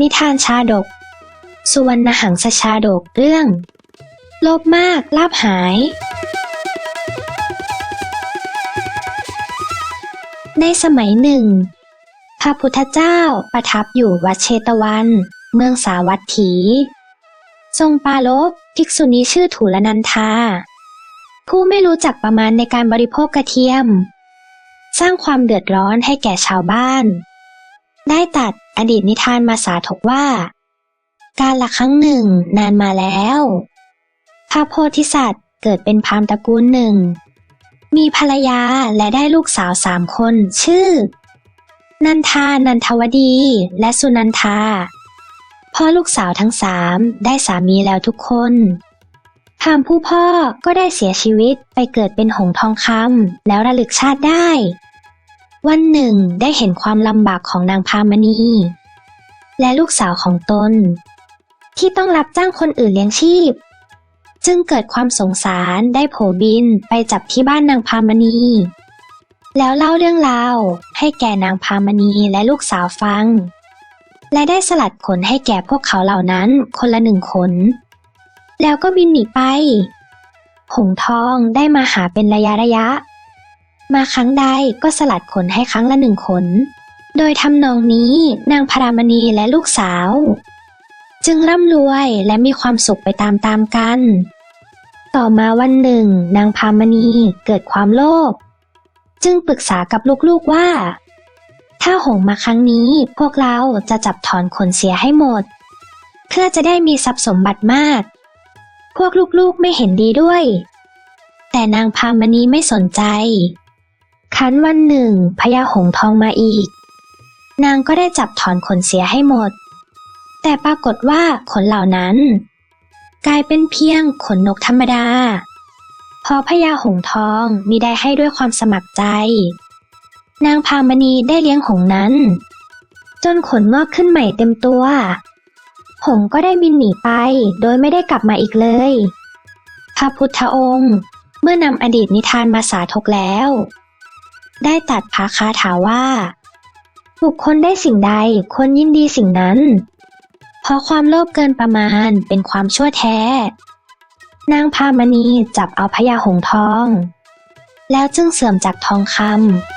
นิทานชาดก สุวรรณหังสชาดกเรื่อง โลภมากลาบหาย ในสมัยหนึ่ง พระพุทธเจ้าประทับอยู่วัดเชตวัน เมืองสาวัตถี ทรงปารภภิกษุณีชื่อถูลนันทา ผู้ไม่รู้จักประมาณในการบริโภคกระเทียม สร้างความเดือดร้อนให้แก่ชาวบ้าน ได้ตัดอดีตนิทานมาสาธกว่า การละครั้งหนึ่งนานมาแล้วพระโพธิสัตว์เกิดเป็นพราหมณ์ตระกูลหนึ่ง มีภรรยาและได้ลูกสาวสามคน ชื่อ นันทา นันทวดีและสุนันทาพ่อลูกสาวทั้งสามได้สามีแล้วทุกคนพราหมณ์ผู้พ่อก็ได้เสียชีวิตไปเกิดเป็นหงทองคำแล้วระลึกชาติได้ วันหนึ่งได้เห็นความลำบากของนางพามณี และลูกสาวของตน ที่ต้องรับจ้างคนอื่นเลี้ยงชีพ จึงเกิดความสงสารได้โผบินไปจับที่บ้านนางพามณี แล้วเล่าเรื่องราวให้แก่นางพามณีและลูกสาวฟัง และได้สลัดขนให้แก่พวกเขาเหล่านั้นคนละหนึ่งขน แล้วก็บินหนีไป หงทองได้มาหาเป็นระยะระยะ มาครั้งใดก็สลัดขนให้ครั้งละหนึ่งขน โดยทำนองนี้นางพรามณีและลูกสาว จึงร่ำรวยและมีความสุขไปตามๆกัน ต่อมาวันหนึ่ง นางพรามณีเกิดความโลภจึงปรึกษากับลูกๆว่า ถ้าหงมาครั้งนี้พวกเราจะจับถอนขนเสียให้หมด เพื่อจะได้มีทรัพย์สมบัติมาก พวกลูกๆไม่เห็นดีด้วย แต่นางพามณีไม่สนใจ คันวันหนึ่งพญาหงทองมาอีก นางก็ได้จับถอนขนเสียให้หมด แต่ปรากฏว่าขนเหล่านั้น กลายเป็นเพียงขนนกธรรมดา พอพญาหงทองมีได้ให้ด้วยความสมัครใจ นางพามณีได้เลี้ยงหงนั้น จนขนงอกขึ้นใหม่เต็มตัว หงก็ได้บินหนีไปโดยไม่ได้กลับมาอีกเลย พระพุทธองค์เมื่อนำอดีตนิทานมาสาธกแล้ว ได้ตัดพาคาถาว่า บุคคลได้สิ่งใดควรยินดีสิ่งนั้น เพราะความโลภเกินประมาณเป็นความชั่วแท้ นางพามณีจับเอาพญาหงทอง แล้วจึงเสื่อมจากทองคำ